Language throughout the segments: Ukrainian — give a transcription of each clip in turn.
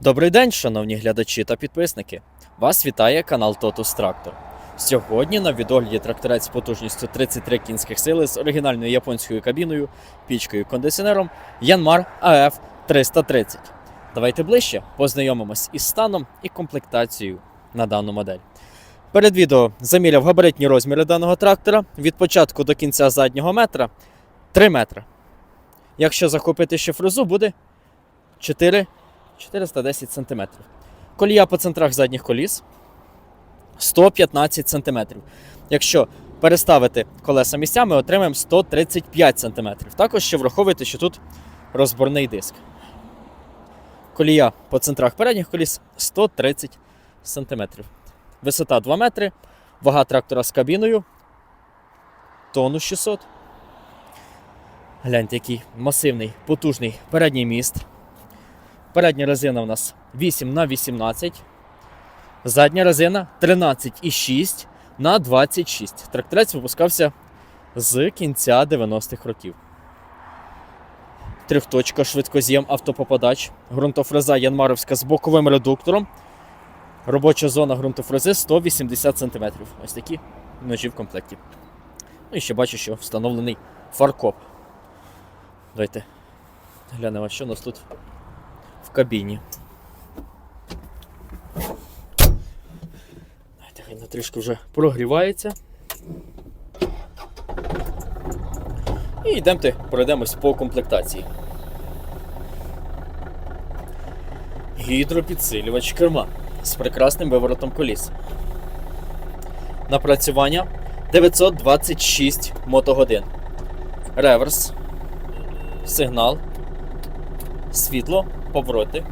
Добрий день, шановні глядачі та підписники. Вас вітає канал Totus Tractor. Сьогодні на відогляді тракторець потужністю 33 кінських сили з оригінальною японською кабіною, пічкою і кондиціонером Yanmar AF 330. Давайте ближче познайомимось із станом і комплектацією на дану модель. Перед відео заміряв габаритні розміри даного трактора від початку до кінця заднього метра 3 метри. Якщо захопити ще фрезу, буде 4 410 см. Колія по центрах задніх коліс 115 см. Якщо переставити колеса місцями, отримаємо 135 см. Також ще враховуйте, що тут розборний диск. Колія по центрах передніх коліс 130 см. Висота 2 метри, вага трактора з кабіною тонну 600. Гляньте, який масивний, потужний передній міст. Передня резина у нас 8 на 18. Задня резина 13,6 на 26. Тракторець випускався з кінця 90-х років. Трьохточка, швидкоз'єм, автопопадач, ґрунтофреза Янмаровська з боковим редуктором. Робоча зона ґрунтофрези 180 см. Ось такі ножі в комплекті. Ну і ще бачу, що встановлений фаркоп. Давайте глянемо, що у нас тут в кабіні. Давайте, хай на трішки вже прогрівається. І йдемте, пройдемось по комплектації. Гідропідсилювач керма з прекрасним виворотом коліс. Напрацювання 926 мотогодин. Реверс. Сигнал. Світло, повороти.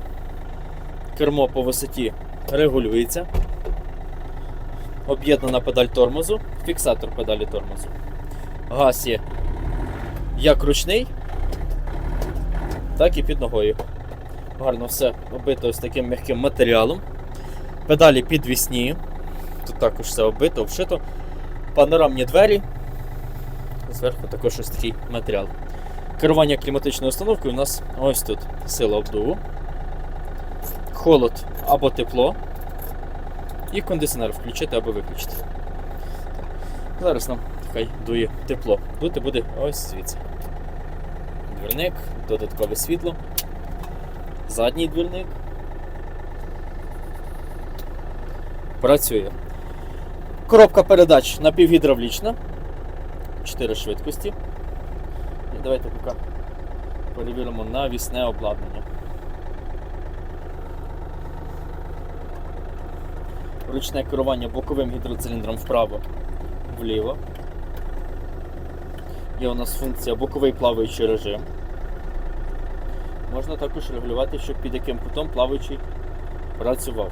Кермо по висоті регулюється. Об'єднана педаль тормозу, фіксатор педалі тормозу. Газ є як ручний, так і під ногою. Гарно все оббито ось таким м'яким матеріалом. Педалі підвісні. Тут також все оббито, обшито. Панорамні двері. Зверху також ось такий матеріал. Керування кліматичною установкою у нас ось тут сила обдуву, холод або тепло, і кондиціонер включити або виключити. Зараз нам хай дує тепло. Дути буде ось звідси. Двірник, додаткове світло, задній двірник. Працює. Коробка передач напівгідравлічна. 4 швидкості. І давайте поки перевіримо навісне обладнання. Ручне керування боковим гідроциліндром вправо, вліво. Є у нас функція боковий плаваючий режим. Можна також регулювати, щоб під яким кутом плаваючий працював.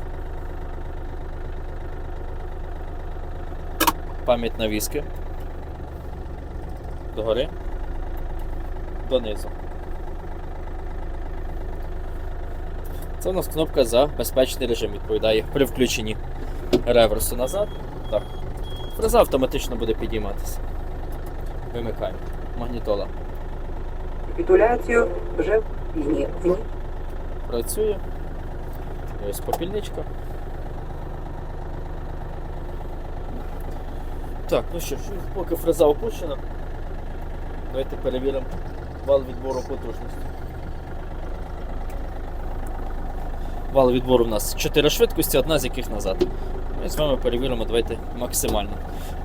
Пам'ять навіски. Догори донизу. Це у нас кнопка за безпечний режим відповідає при включенні реверсу назад. Так. Фреза автоматично буде підійматися. Вимикаємо. Магнітола Капітуляцію вже в працює. І ось попільничка. Так, ну що ж, поки фреза опущена, давайте перевіримо вал відбору потужності. Вал відбору у нас 4 швидкості, одна з яких назад. Ми з вами перевіримо, давайте максимально.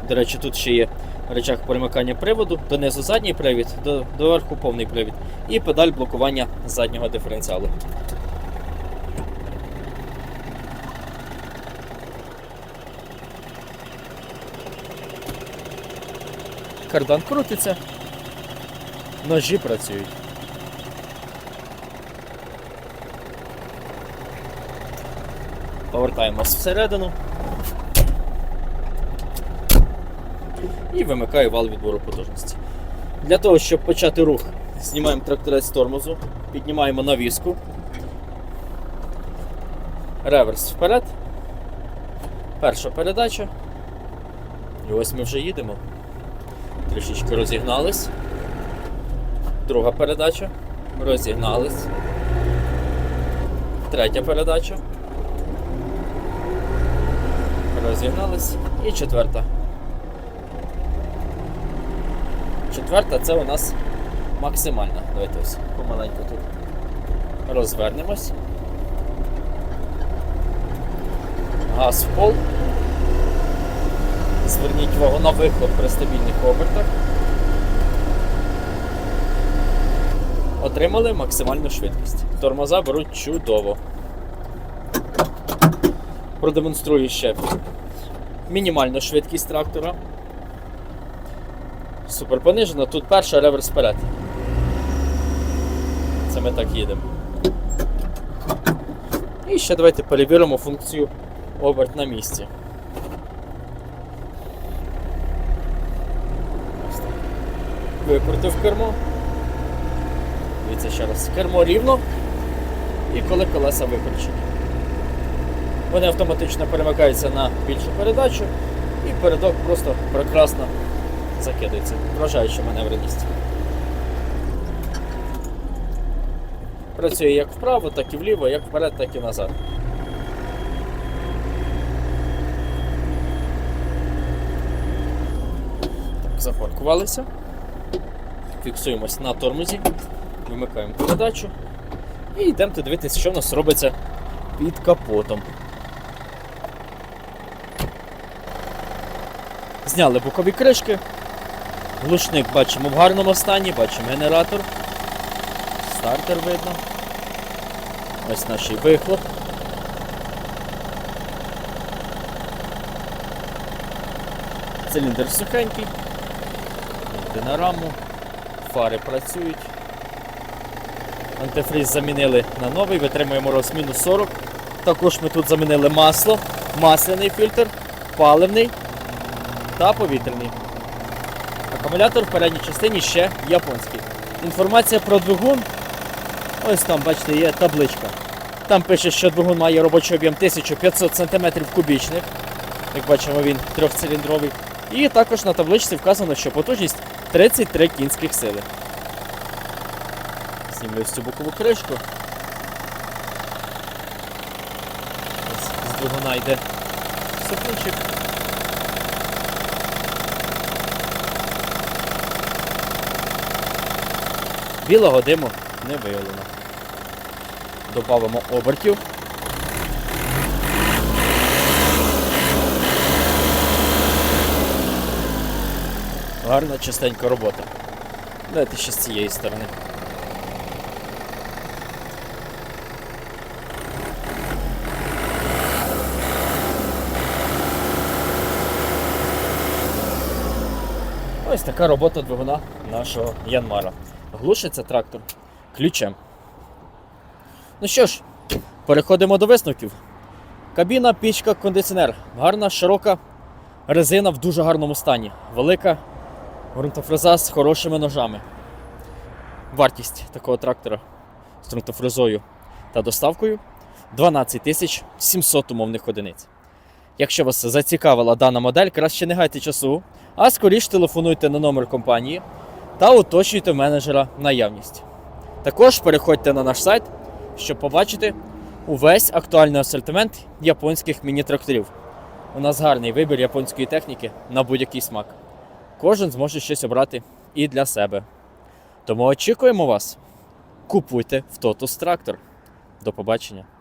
До речі, тут ще є рычаг перемикання приводу, донизу задній привід, до, до верху повний привід і педаль блокування заднього диференціалу. Кардан крутиться, ножі працюють. Повертаємось всередину. І вимикаю вал відбору потужності. Для того, щоб почати рух, знімаємо тракторець з тормозу, піднімаємо навіску. Реверс вперед. Перша передача. І ось ми вже їдемо. Трішечки розігнались. Друга передача. Розігнались. третя передача. Розігнались. І четверта. Четверта це у нас максимальна. Давайте ось помаленьку тут розвернемось. Газ в пол. Зверніть увагу на вихлоп при стабільних обертах. Отримали максимальну швидкість. Тормоза беруть чудово. Продемонструю ще мінімальну швидкість трактора. Супер понижена. Тут перша реверс вперед. Це ми так їдемо. І ще давайте перевіримо функцію оберт на місці. Викрутив кермо. Дивіться ще раз. Кермо рівно. І коли колеса викручені. Вони автоматично перемикаються на більшу передачу, і передок просто прекрасно закидається. Вражаюча маневреність. Працює як вправо, так і вліво, як вперед, так і назад. Так, запаркувалися. Фіксуємось на тормозі, вимикаємо передачу і йдемо дивитися, що в нас робиться під капотом. Зняли бокові кришки. Глушник бачимо в гарному стані, бачимо генератор. Стартер видно. Ось наш вихлоп. Циліндр сухенький. Йде на раму. Фари працюють. Антифриз замінили на новий, витримує мороз мінус 40. Також ми тут замінили масло, масляний фільтр, паливний та повітряний. Акумулятор в передній частині ще японський. Інформація про двигун. Ось там, бачите, є табличка. Там пише, що двигун має робочий об'єм 1500 см кубічних. Як бачимо, він трьохциліндровий. І також на табличці вказано, що потужність 33 кінських сили. Знімлю ось цю бокову кришку. Ось з двигуна йде супничок. Білого диму не виявлено. Добавимо обертів. Гарна чистенька робота. Давайте ще з цієї сторони. Ось така робота двигуна нашого Янмара. Глушиться трактор ключем. Ну що ж, переходимо до висновків. Кабіна, пічка, кондиціонер. Гарна, широка резина в дуже гарному стані. Велика ґрунтофреза з хорошими ножами. Вартість такого трактора з ґрунтофрезою та доставкою 12 700 умовних одиниць. Якщо вас зацікавила дана модель, краще не гайте часу, а скоріш телефонуйте на номер компанії та уточнюйте менеджера наявність. Також переходьте на наш сайт, щоб побачити увесь актуальний асортимент японських міні-тракторів. У нас гарний вибір японської техніки на будь-який смак. Кожен зможе щось обрати і для себе. Тому очікуємо вас. Купуйте в Totus Трактор. До побачення!